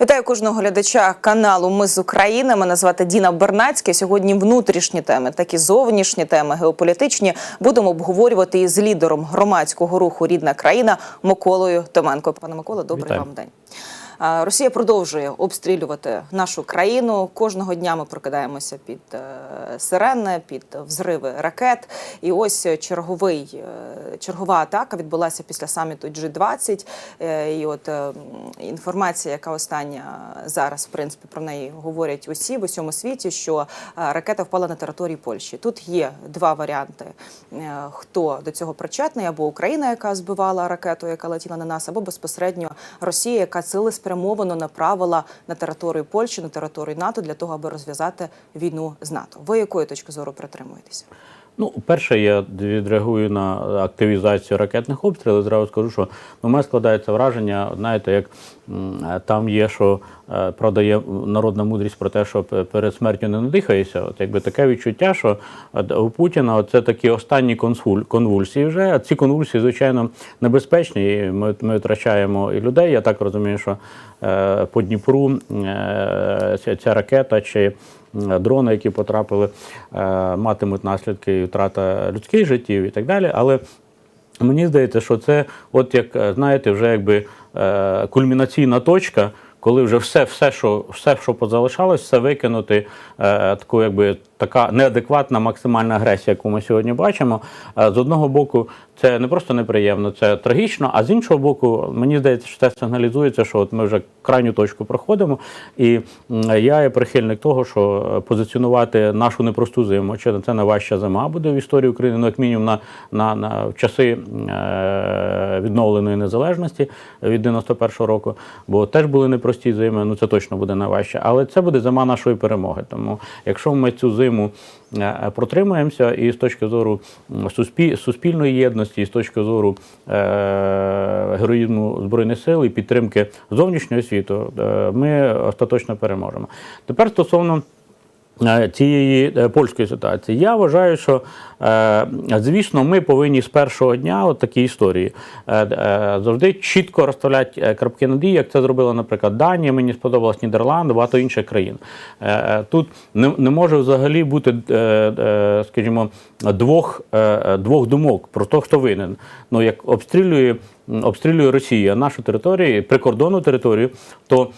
Вітаю кожного глядача каналу Ми з України. Мене звати Діна Бернацька. Сьогодні внутрішні теми, так і зовнішні теми, геополітичні. Будемо обговорювати із лідером громадського руху Рідна країна Миколою Томенко. Пане Микола, добрий Вітаю. вам день. Росія продовжує обстрілювати нашу країну. Кожного дня ми прокидаємося під е, сирени, під взриви ракет. І ось черговий, е, чергова атака відбулася після саміту G20. Е, І от інформація, яка остання зараз, в принципі, про неї говорять усі в усьому світі, що ракета впала на території Польщі. Тут є два варіанти: хто до цього причетний, або Україна, яка збивала ракету, яка летіла на нас, або безпосередньо Росія, яка цілеспрямовано направила на територію Польщі, на територію НАТО для того, аби розв'язати війну з НАТО. Ви якої точки зору притримуєтеся? Ну, перше, я відреагую на активізацію ракетних обстрілів. Зразу скажу, що ну, у мене складається враження, знаєте, як е, там є, що е, правда, народна мудрість про те, що перед смертю не надихаєшся. От якби таке відчуття, що у Путіна це такі останні конвульсії вже. А ці конвульсії, звичайно, небезпечні. І ми, ми втрачаємо і людей. Я так розумію, що е, по Дніпру е, ця, ракета чи дрони, які потрапили, е, матимуть наслідки і втрата людських життів і так далі. Але мені здається, що це, от як е, знаєте, вже якби е, кульмінаційна точка. Коли вже все, все, що все, що позалишалось, все викинути, е, таку, якби така неадекватна максимальна агресія, яку ми сьогодні бачимо. Е, з одного боку, це не просто неприємно, це трагічно. А з іншого боку, мені здається, що це сигналізується, що от ми вже крайню точку проходимо. І я є прихильник того, що е, позиціонувати нашу непросту зиму, чи це найважча зима буде в історії України, ну як мінімум на, на, на часи е, відновленої незалежності від 91-го року, бо теж були непрості зими, ну це точно буде найважче. Але це буде зима нашої перемоги. Тому якщо ми цю зиму е, протримаємося і з точки зору суспільної єдності, і з точки зору е, героїзму Збройних сил і підтримки зовнішнього світу, е, ми остаточно переможемо. Тепер стосовно цієї е, польської ситуації. Я вважаю, що е, звісно, ми повинні з першого дня от такі історії е, е, завжди чітко розставляти е, крапки над «і», як це зробила, наприклад, Данія. Мені сподобалась Нідерланди, багато інших країн. Е, е, Тут не, не може взагалі бути, е, е, скажімо, двох, е, е, двох думок про те, хто винен. Ну як обстрілює. Обстрілює Росія нашу територію, прикордонну територію, то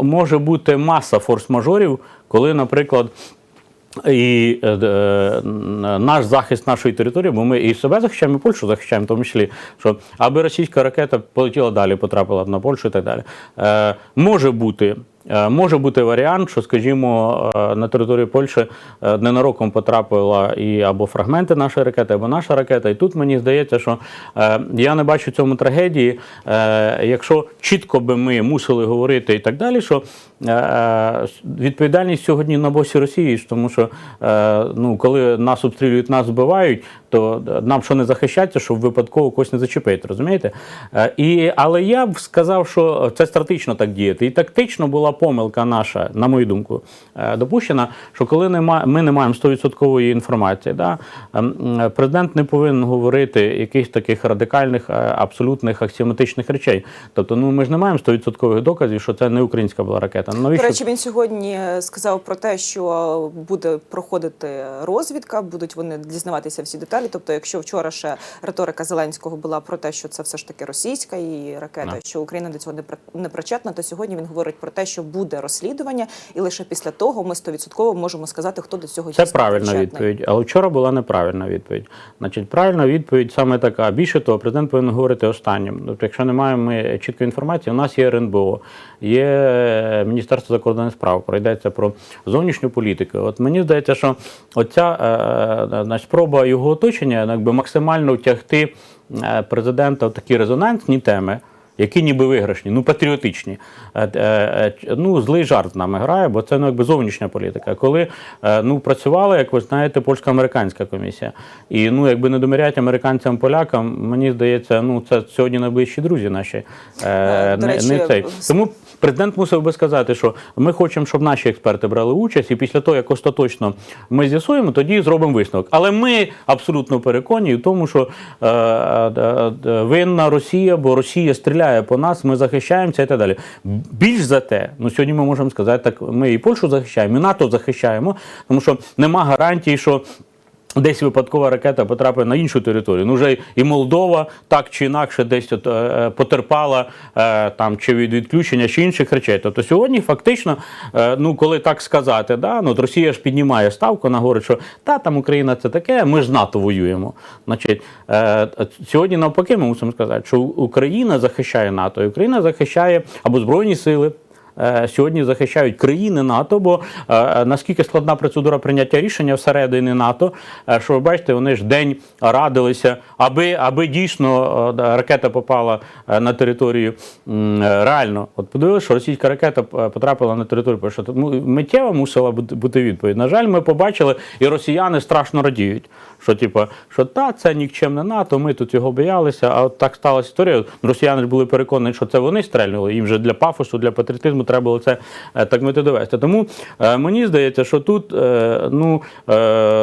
може бути маса форс-мажорів, коли, наприклад, і е, е, наш захист нашої території, бо ми і себе захищаємо, і Польщу захищаємо, в тому числі, що аби російська ракета полетіла далі, потрапила на Польщу і так далі. Е, може бути. Е, Може бути варіант, що, скажімо, е, на території Польщі е, ненароком потрапила і або фрагменти нашої ракети, або наша ракета. І тут мені здається, що я не бачу цьому трагедії. Якщо чітко би ми мусили говорити і так далі, що відповідальність сьогодні на босі Росії, тому що ну, коли нас обстрілюють, нас вбивають, то нам що не захищатися, щоб випадково когось не зачепити, розумієте? Е, І, але я б сказав, що це стратегічно так діяти. І тактично була помилка наша, на мою думку, е, допущена, що коли нема, ми не маємо 100% інформації, да, ем, е, президент не повинен говорити якихось таких радикальних, абсолютних аксіоматичних речей. Тобто, ну ми ж не маємо 100% доказів, що це не українська була ракета. Ну, До речі, він сьогодні сказав про те, що буде проходити розвідка, будуть вони дізнаватися всі деталі. Тобто, якщо вчора ще риторика Зеленського була про те, що це все ж таки російська і ракета, Да. що Україна до цього не причетна, то сьогодні він говорить про те, що буде розслідування, і лише після того ми 100% можемо сказати, хто до цього Це правильна причетний. відповідь, але вчора була неправильна відповідь. Значить, правильна відповідь саме така. Більше того, президент повинен говорити останнім. Тобто, якщо не маємо ми чіткої інформації, у нас є РНБО, є е, Міністерство закордонних справ, пройдеться про зовнішню політику. От мені здається, що оця е, значить, спроба його оточення якби максимально втягти е, президента в такі резонансні теми. Які ніби виграшні, ну патріотичні. Е, е, е, Ну, злий жарт з нами грає, бо це ну, якби зовнішня політика. Коли ну, працювала, як ви знаєте, польсько-американська комісія. І ну, якби не довіряють американцям, полякам, мені здається, ну це сьогодні найближчі друзі наші. Е, До не, речі, не цей. Тому президент мусив би сказати, що ми хочемо, щоб наші експерти брали участь, і після того, як остаточно ми з'ясуємо, тоді зробимо висновок. Але ми абсолютно переконані в тому, що е, е, е, винна Росія, бо Росія стріляє стріляє по нас, ми захищаємося і так далі. Більш за те, ну сьогодні ми можемо сказати, так ми і Польщу захищаємо, і НАТО захищаємо, тому що нема гарантії, що. Десь випадкова ракета потрапить на іншу територію. Ну вже і Молдова так чи інакше десь от, е, потерпала е, там чи від відключення, чи інших речей. Тобто сьогодні фактично, е, ну коли так сказати, да, ну от Росія ж піднімає ставку, вона говорить, що та там Україна це таке, ми ж з НАТО воюємо. Значить, е, сьогодні навпаки, ми мусимо сказати, що Україна захищає НАТО, і Україна захищає або Збройні сили сьогодні захищають країни НАТО, бо е, наскільки складна процедура прийняття рішення всередині НАТО, е, що ви бачите, вони ж день радилися, аби, аби дійсно е, ракета попала е, на територію е, реально. От подивилися, що російська ракета е, потрапила на територію Польщі. Тому миттєво мусила бути відповідь. На жаль, ми побачили, і росіяни страшно радіють. Що, типу, що та це нікчемне НАТО, ми тут його боялися, а от так сталася історія. Росіяни ж були переконані, що це вони стрельнули. Їм вже для пафосу, для патріотизму треба було це е, так мити довести. Тому е, мені здається, що тут е, ну,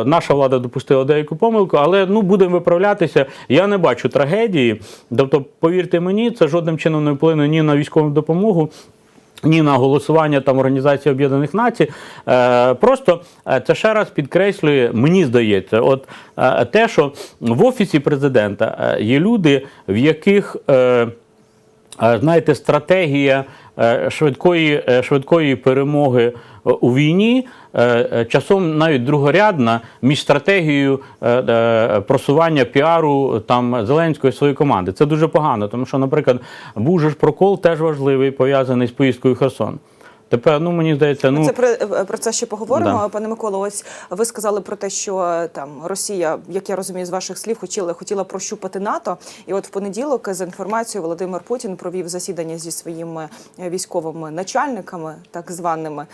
наша влада допустила деяку помилку, але ну будемо виправлятися. Я не бачу трагедії. Тобто, повірте мені, це жодним чином не вплине ні на військову допомогу. Ні на голосування там Організації Об'єднаних Націй. Е, просто е, це ще раз підкреслює, мені здається, от е, те, що в офісі президента є люди, в яких. Знаєте, стратегія е, швидкої, е, швидкої перемоги е, у війні часом навіть другорядна між стратегією просування піару там Зеленської своєї команди. Це дуже погано, тому що, наприклад, був прокол теж важливий, пов'язаний з поїздкою Херсон. Тепер, ну мені здається, ну Це про, е, про це ще поговоримо. Да. Пане Миколо, ось ви сказали про те, що там Росія, як я розумію з ваших слів, хотіла хотіла прощупати НАТО. І от в понеділок за інформацією Володимир Путін провів засідання зі своїми е, військовими начальниками, так званими,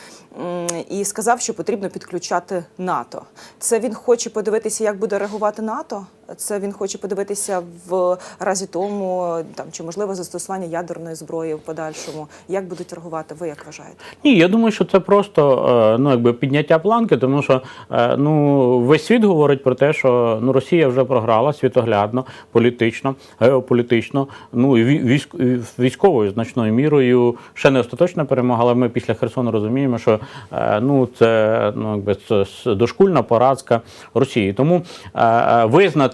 і сказав, що потрібно підключати НАТО. Це він хоче подивитися, як буде реагувати НАТО. Це він хоче подивитися в разі тому, там чи можливо застосування ядерної зброї в подальшому. Як будуть реагувати? Ви як вважаєте? Ні, я думаю, що це просто е, ну, якби підняття планки, тому що е, ну, весь світ говорить про те, що ну, Росія вже програла світоглядно, політично, геополітично, ну і військ, військовою значною мірою ще не остаточна перемога, але ми після Херсону розуміємо, що е, ну, це ну, якби, це дошкульна поразка Росії. Тому е,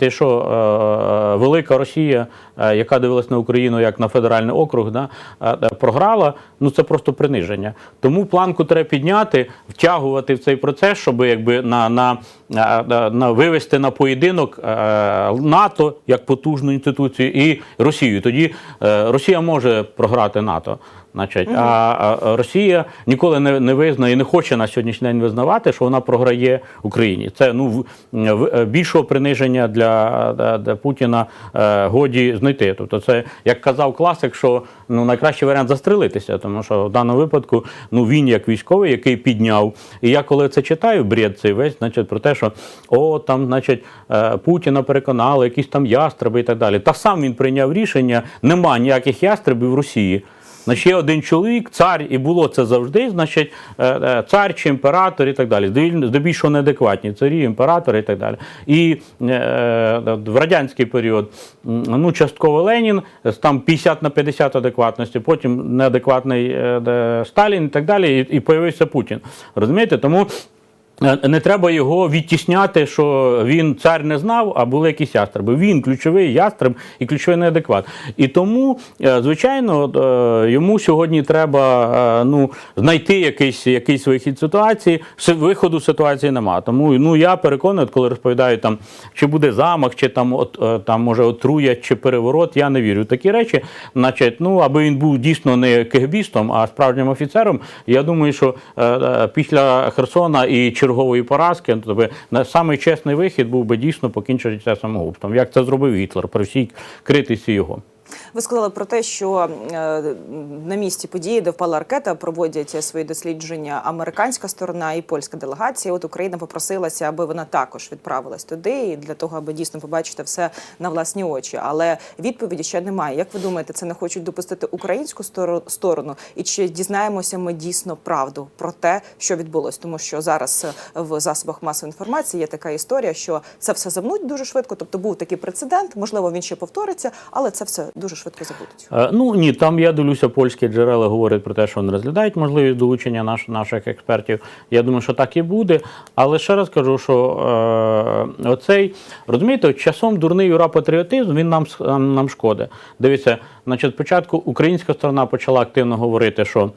е, що е, велика Росія, е, яка дивилась на Україну як на федеральний округ, да, е, програла, ну це просто приниження. Тому планку треба підняти, втягувати в цей процес, щоб якби на, на, на, на вивести на поєдинок НАТО як потужну інституцію і Росію. Тоді Росія може програти НАТО. Значить, а, а Росія ніколи не, не визнає і не хоче на сьогоднішній день визнавати, що вона програє Україні. Це ну в- більшого приниження для, для, для Путіна е, годі знайти. Тобто, це як казав класик, що ну найкращий варіант застрелитися, тому що в даному випадку ну він як військовий, який підняв. І я коли це читаю, бред цей весь, значить про те, що о там, значить, е, Путіна переконали, якісь там ястреби і так далі. Та сам він прийняв рішення, нема ніяких ястребів в Росії. Є один чоловік, цар, і було це завжди, значить, е, е, цар чи імператор і так далі. Здебільшого неадекватні царі, імператори і так далі. І е, в радянський період ну, частково Ленін, там 50 на 50 адекватності, потім неадекватний де, Сталін і так далі, і, і появився Путін. Розумієте? Тому. Е, Не треба його відтісняти, що він цар не знав, а були якісь ястреби. Він ключовий ястреб і ключовий неадекват. І тому, е, звичайно, е, йому сьогодні треба ну, знайти якийсь, якийсь вихід ситуації. Виходу ситуації нема. Тому ну, я переконаний, коли розповідають, там, чи буде замах, чи там, от, там може отруять, чи переворот, я не вірю в такі речі. Значить, ну, аби він був дійсно не кегбістом, а справжнім офіцером, я думаю, що після Херсона і чергової поразки, тобі тобто, на самий чесний вихід був би дійсно покінчити це самогубством, як це зробив Гітлер при всій критиці його. Ви сказали про те, що е, на місці події, де впала ракета, проводять свої дослідження американська сторона і польська делегація. От Україна попросилася, аби вона також відправилась туди, для того, аби дійсно побачити все на власні очі. Але відповіді ще немає. Як ви думаєте, це не хочуть допустити українську сторону? І чи дізнаємося ми дійсно правду про те, що відбулось? Тому що зараз е, в засобах масової інформації є така історія, що це все замнуть дуже швидко. Тобто був такий прецедент, можливо, він ще повториться, але це все дуже швидко забудуть. Е, Ну ні, там я дивлюся, польські джерела говорять про те, що вони розглядають можливість долучення наш, наших експертів. Я думаю, що так і буде. Але ще раз кажу, що е, оцей розумієте, часом дурний юра-патріотизм він нам с- нам, шкодить. Дивіться, значить, спочатку українська сторона почала активно говорити, що.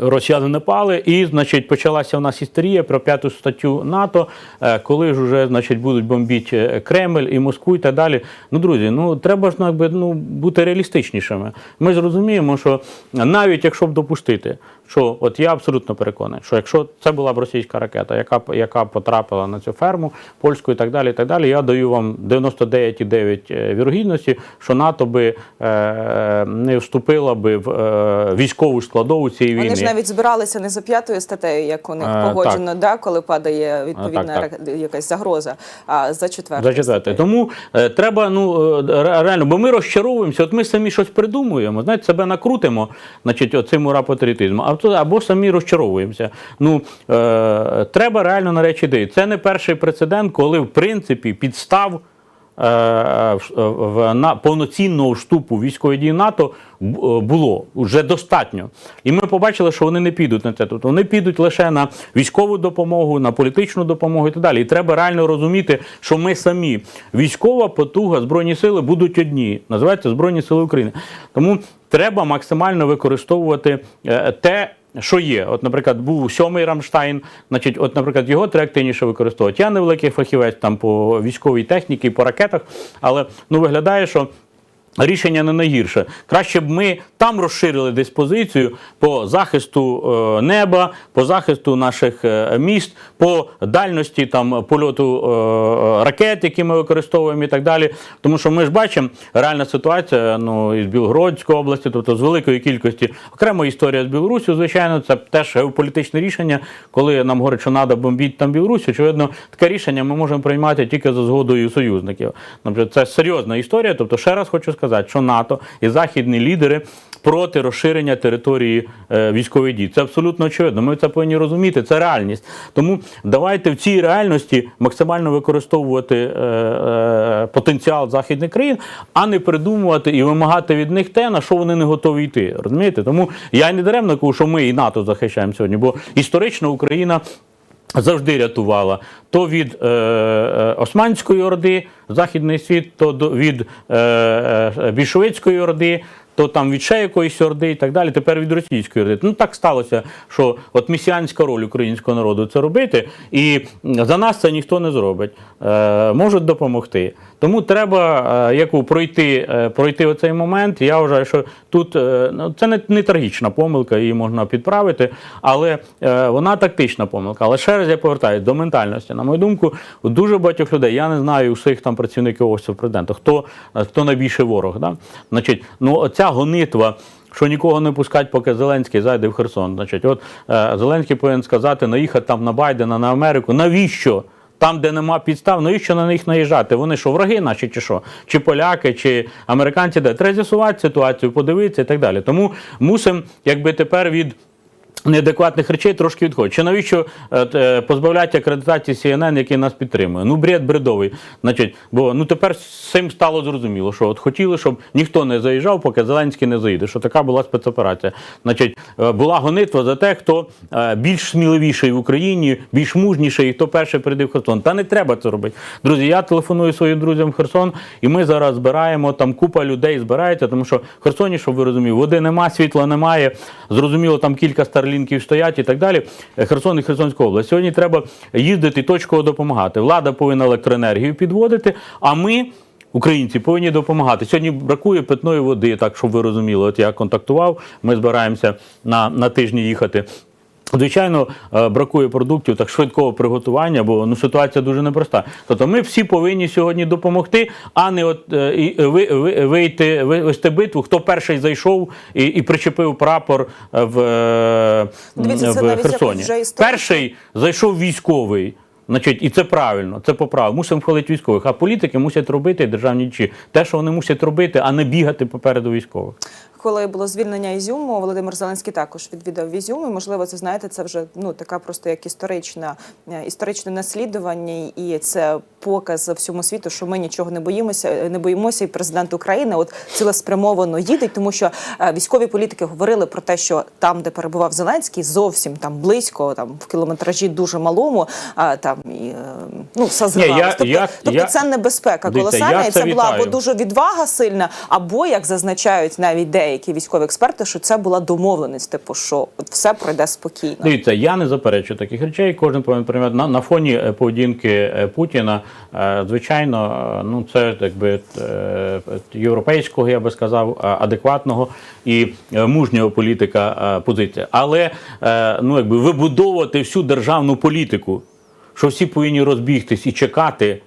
Росіяни напали, і значить почалася в нас істерія про п'яту статтю НАТО, е, коли ж уже значить будуть бомбити Кремль і Москву і так далі. Ну, друзі, ну треба ж ну, якби, ну, бути реалістичнішими. Ми зрозуміємо, що навіть якщо б допустити, що от я абсолютно переконаний, що якщо це була б російська ракета, яка яка потрапила на цю ферму польську і так далі, і так далі, я даю вам 99,9 вірогідності, що НАТО би е, не вступила би в е, військову складову цієї Вони війни. ж навіть збиралися не за п'ятою статтею, як у них Е, погоджено, да, коли падає відповідна так, так. якась загроза, а за четвертою. За четверте. статтею. Тому е, треба, ну е, реально, бо ми розчаровуємося, от ми самі щось придумуємо, знаєте, себе накрутимо, значить, оцим ура-патріотизмом, а то або самі розчаровуємося. Ну е, треба реально на речі дивитися. Це не перший прецедент, коли в принципі підстав. е, в на повноцінного штупу військової дії НАТО е, було вже достатньо. І ми побачили, що вони не підуть на це. Тобто вони підуть лише на військову допомогу, на політичну допомогу і так далі. І треба реально розуміти, що ми самі військова потуга збройні сили будуть одні. Називаються Збройні Сили України. Тому треба максимально використовувати е, те. Що є? От, наприклад, був сьомий Рамштайн, значить, от, наприклад, його треба активніше використовувати. Я не великий фахівець там по військовій техніці, по ракетах, але ну виглядає, що. Рішення не найгірше. Краще б ми там розширили диспозицію по захисту е, неба, по захисту наших е, міст, по дальності там польоту е, ракет, які ми використовуємо, і так далі. Тому що ми ж бачимо реальна ситуація ну, із Білгородської області, тобто з великої кількості. Окрема історія з Білорусі, звичайно, це теж геополітичне рішення, коли нам говорять, що треба бомбити там Білорусь. Очевидно, таке рішення ми можемо приймати тільки за згодою союзників. Наприклад, це серйозна історія. Тобто, ще раз хочу сказати, що НАТО і західні лідери проти розширення території е, військової дії. Це абсолютно очевидно. Ми це повинні розуміти. Це реальність. Тому давайте в цій реальності максимально використовувати е, е, потенціал західних країн, а не придумувати і вимагати від них те, на що вони не готові йти. Розумієте? Тому я не даремно кажу, що ми і НАТО захищаємо сьогодні, бо історично Україна. Завжди рятувала то від е, Османської орди Західний світ, то від е, більшовицької орди, то там від ще якоїсь орди і так далі. Тепер від російської орди. Ну так сталося, що от месіанська роль українського народу це робити, і за нас це ніхто не зробить. Е, можуть допомогти. Тому треба е, яку пройти, е, пройти оцей момент. Я вважаю, що тут е, ну, це не, не трагічна помилка, її можна підправити, але вона тактична помилка. Але ще раз я повертаюся до ментальності. На мою думку, у дуже багатьох людей, я не знаю усіх там працівників офісу президента, хто, хто найбільший ворог. Да? Значить, ну ця гонитва. Що нікого не пускать, поки Зеленський зайде в Херсон. Значить, от е, Зеленський повинен сказати, наїхати там на Байдена, на Америку. Навіщо? Там, де нема підстав, ну і що на них наїжджати? Вони що, враги наші, чи що? Чи поляки, чи американці, де треба з'ясувати ситуацію, подивитися і так далі. Тому мусимо, якби тепер від. Неадекватних речей трошки відходить. Чи навіщо е, е, позбавляти акредитації CNN, який нас підтримує? Ну, бред бредовий. Значить, бо ну тепер цим стало зрозуміло, що от хотіли, щоб ніхто не заїжджав, поки Зеленський не заїде. Що така була спецоперація. Значить, е, була гонитва за те, хто більш сміливіший в Україні, більш мужніший, і хто перший прийде в Херсон. Та не треба це робити. Друзі, я телефоную своїм друзям в Херсон, і ми зараз збираємо там купа людей збирається, тому що в Херсоні, щоб ви розуміли, води нема, світла немає. Зрозуміло, там кілька старлінків стоять і так далі. Е, Херсон і Херсонська область. Сьогодні треба їздити точково допомагати. Влада повинна електроенергію підводити, а ми. Українці повинні допомагати. Сьогодні бракує питної води, так щоб ви розуміли. От я контактував, ми збираємося на, на тижні їхати. Звичайно, е, бракує продуктів так швидкого приготування, бо ну ситуація дуже непроста. Тобто ми всі повинні сьогодні допомогти, а не от е, і ви, ви, вийти ви- вести битву, хто перший зайшов і, і причепив прапор е, в, е, Дивіться, це в Херсоні. Перший зайшов військовий. Значить, і це правильно, це по праву. Мусимо хвалити військових. А політики мусять робити державні чи те, що вони мусять робити, а не бігати попереду військових. Коли було звільнення Ізюму, Володимир Зеленський також відвідав Ізюм. І, можливо, це знаєте, це вже ну така просто як історична е, історичне наслідування, і це показ всьому світу, що ми нічого не боїмося, е, не боїмося. І президент України от цілеспрямовано їде, тому що е, військові політики говорили про те, що там, де перебував Зеленський, зовсім там близько, там в кілометражі дуже малому, а там і ну все зривалось. тобто, я- тобто я- це небезпека колосальна, і це це була або дуже відвага сильна, або як зазначають навіть деякі військові експерти, що це була домовленість, типу, що все пройде спокійно. Дивіться, я не заперечую таких речей. Кожен повинен приймати на, на фоні е, поведінки е, Путіна. е, Звичайно, ну це якби європейського, я би сказав, адекватного і мужнього політика позиція. Але ну якби вибудовувати всю державну політику, що всі повинні розбігтись і чекати,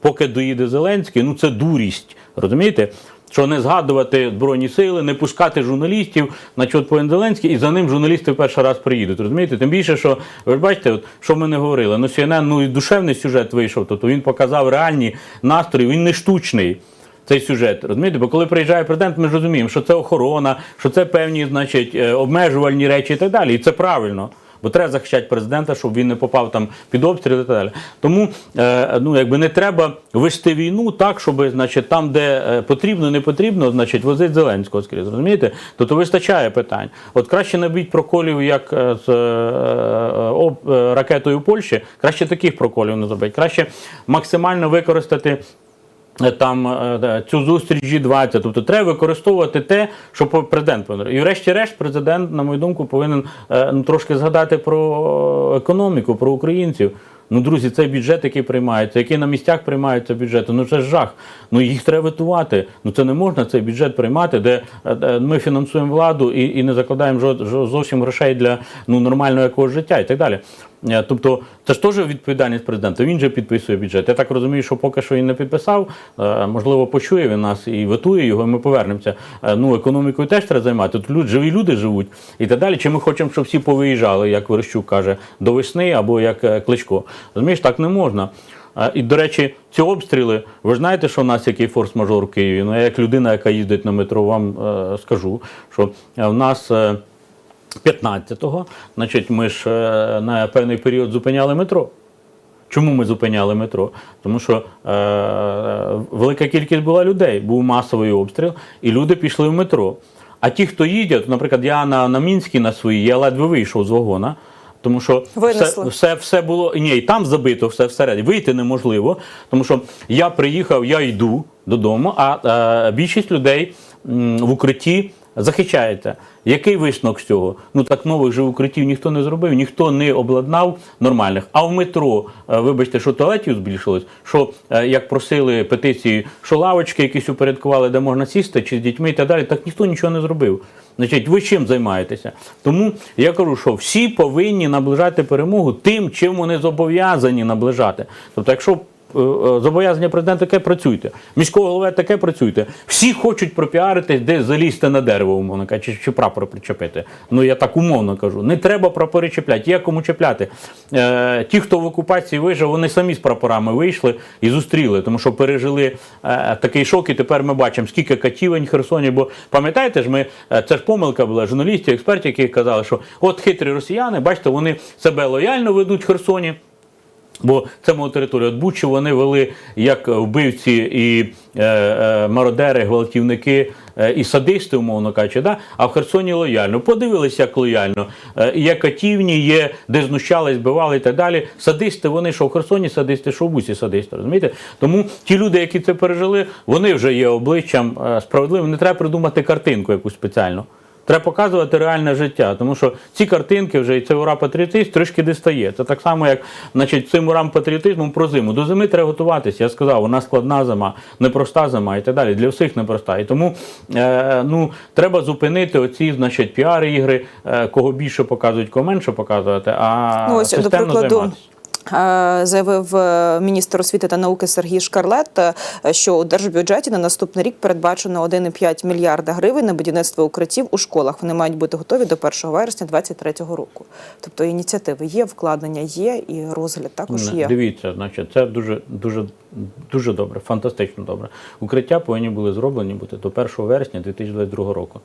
поки доїде Зеленський, ну це дурість. Розумієте? Що не згадувати Збройні сили, не пускати журналістів, на чого повинен Зеленський, і за ним журналісти в перший раз приїдуть. Розумієте? Тим більше, що ви ж бачите, от, що ми не говорили. Ну, CNN, ну і душевний сюжет вийшов, тобто він показав реальні настрої, він не штучний. Цей сюжет, розумієте? Бо коли приїжджає президент, ми ж розуміємо, що це охорона, що це певні, значить, е, обмежувальні речі і так далі. І це правильно. Бо треба захищати президента, щоб він не попав там під обстріл і так далі. Тому е, ну, якби не треба вести війну так, щоб значить, там, де е, потрібно, не потрібно, значить, возить Зеленського скрізь. Розумієте? Тобто вистачає питань. От краще не біть проколів, як е, з ракетою Польщі, краще таких проколів не зробити. Краще максимально використати. Е, Там е, е, цю зустріч G20, тобто треба використовувати те, що президент повинен. І врешті-решт, президент, на мою думку, повинен ну, трошки згадати про економіку, про українців. Ну, друзі, цей бюджет, який приймається, який на місцях приймаються бюджети, ну це жах. Ну їх треба витувати. Ну це не можна цей бюджет приймати, де, ми фінансуємо владу і, і не закладаємо жод, жо- зовсім грошей для ну, нормального якогось життя і так далі. Е, Тобто це ж теж відповідальність президента. Він же підписує бюджет. Я так розумію, що поки що він не підписав. Е, Можливо, почує він нас і витує його, і ми повернемося. Е, Ну, економікою теж треба займати. Тут люд, живі люди живуть і так далі. Чи ми хочемо, щоб всі повиїжджали, як Верещук каже, до весни або як Кличко. Розумієш, так не можна. І, до речі, ці обстріли, ви ж знаєте, що у нас який форс-мажор в Києві. Ну, я як людина, яка їздить на метро, вам скажу, що в нас. 15-го, значить, ми ж е, на певний період зупиняли метро. Чому ми зупиняли метро? Тому що е, велика кількість була людей, був масовий обстріл, і люди пішли в метро. А ті, хто їдять, наприклад, я на, на Мінській на своїй, я ледве вийшов з вагона. Тому що все, все, все було ні, і там забито, все всередині. Вийти неможливо. Тому що я приїхав, я йду додому, а е, більшість людей в укритті захищається. Який висновок з цього? Ну так нових же укриттів ніхто не зробив, ніхто не обладнав нормальних. А в метро, е, вибачте, що туалетів збільшилось, що е, як просили петиції, що лавочки якісь упорядкували, де можна сісти, чи з дітьми і так далі, так ніхто нічого не зробив. Значить, ви чим займаєтеся? Тому я кажу, що всі повинні наближати перемогу тим, чим вони зобов'язані наближати. Тобто, якщо зобов'язання президента таке працюйте, міського голови таке працюйте. Всі хочуть пропіаритись, де залізти на дерево, умовно кажучи, чи, чи прапор причепити. Ну я так умовно кажу. Не треба прапори чіпляти, є кому чіпляти. Е, ті, хто в окупації вижив, вони самі з прапорами вийшли і зустріли, тому що пережили е, такий шок, і тепер ми бачимо, скільки катівень в Херсоні. Бо пам'ятаєте ж, ми е, це ж помилка була журналістів, експертів, які казали, що от хитрі росіяни, бачите, вони себе лояльно ведуть в Херсоні. Бо це моя територія. От Бучу вони вели як вбивці і е, е, мародери, гвалтівники е, і садисти, умовно кажучи, да? а в Херсоні лояльно. Подивилися, як лояльно. Е, є катівні, є де знущались, збивали і так далі. Садисти, вони що в Херсоні садисти, що в Бусі садисти. Розумієте? Тому ті люди, які це пережили, вони вже є обличчям е, справедливим. Не треба придумати картинку якусь спеціальну. Треба показувати реальне життя, тому що ці картинки вже і це ура патріотизм трішки дистає. Це так само, як значить, цим урам патріотизмом про зиму. До зими треба готуватися. Я сказав, вона складна зима, непроста зима і так далі. Для всіх непроста. І тому е, ну, треба зупинити оці значить, піар-ігри, е, кого більше показують, кого менше показувати, а Ну, ось, до прикладу, займатися. Е, заявив е, міністр освіти та науки Сергій Шкарлет, е, що у держбюджеті на наступний рік передбачено 1,5 мільярда гривень на будівництво укриттів у школах. Вони мають бути готові до 1 вересня 2023 року. Тобто ініціативи є, вкладення є, і розгляд також є. Дивіться, значить, це дуже, дуже, дуже добре, фантастично добре. Укриття повинні були зроблені бути до 1 вересня 2022 року.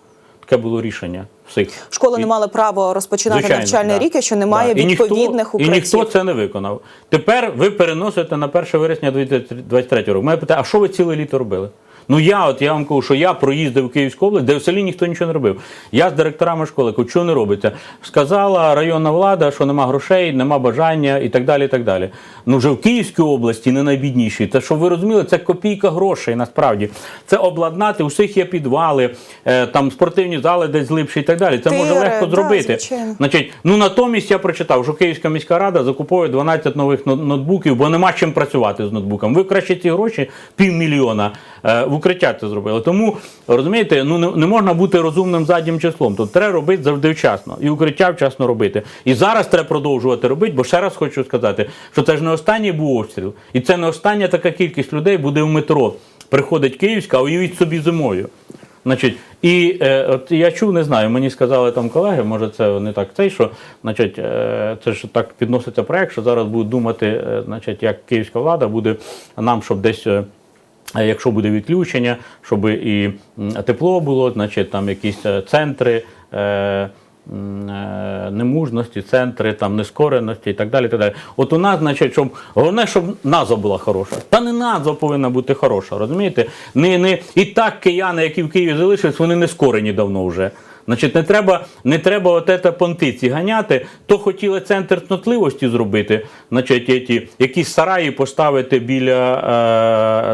Таке було рішення всіх. Школи не мали права розпочинати Звичайно, навчальний да. рік, якщо немає Да. І ніхто- відповідних І ніхто це не виконав. Тепер ви переносите на 1 вересня 2023 року. Мене питає, а що ви ціле літо робили? Ну я от я вам кажу, що я проїздив в Київську область, де в селі ніхто нічого не робив. Я з директорами школи кажу, що не робиться. Сказала районна влада, що нема грошей, нема бажання і так далі. і так далі. Ну вже в Київській області не найбідніші. Та щоб ви розуміли, це копійка грошей насправді. Це обладнати, у всіх є підвали, е, там спортивні зали десь глибші і так далі. Це може легко да, зробити. звичайно. Значить, ну натомість я прочитав, що Київська міська рада закуповує 12 нових но- ноутбуків, бо нема чим працювати з ноутбуком. Ви краще ці гроші, півмільйона, е, в укриття це зробили. Тому розумієте, ну не, не можна бути розумним заднім числом. Тут треба робити завжди вчасно. І укриття вчасно робити. І зараз треба продовжувати робити, бо ще раз хочу сказати, що це ж не останній був обстріл, і це не остання така кількість людей буде в метро. Приходить Київська, а уявіть собі зимою. Значить, і е, от я чув, не знаю, мені сказали там колеги, може це не так цей, що значить, е, це ж так підноситься проект, що зараз будуть думати, е, значить, як київська влада буде нам, щоб десь. Е, Якщо буде відключення, щоб і тепло було, значить там якісь е, центри е, е, немужності, центри там нескореності і так далі. Так далі. От у нас, значить, щоб головне, щоб назва була хороша. Та не назва повинна бути хороша, розумієте? Не, не, і так кияни, які в Києві залишились, вони не скорені давно вже. Значить, не треба, не треба от понтиці ганяти. То хотіли центр цнотливості зробити, значить, ті, якісь сараї поставити біля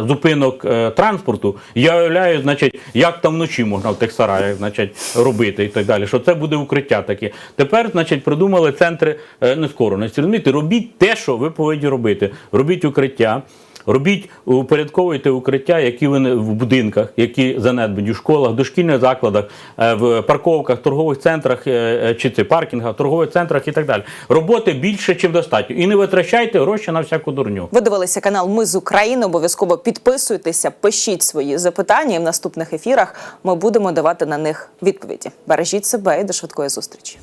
е, зупинок е, транспорту. Я уявляю, значить, як там вночі можна в тих сараях значить, робити і так далі. Що це буде укриття таке. Тепер, значить, придумали центри е, нескореності. Розумієте, робіть те, що ви повинні робити. Робіть укриття. Робіть, упорядковуйте укриття, які ви в будинках, які занедбані, в школах, дошкільних закладах, е, в парковках, торгових центрах е, е, чи це паркінгах, торгових центрах і так далі. Роботи більше, чим достатньо. І не витрачайте гроші на всяку дурню. Ви дивилися канал Ми з України. Обов'язково підписуйтеся, пишіть свої запитання. І в наступних ефірах ми будемо давати на них відповіді. Бережіть себе і до швидкої зустрічі.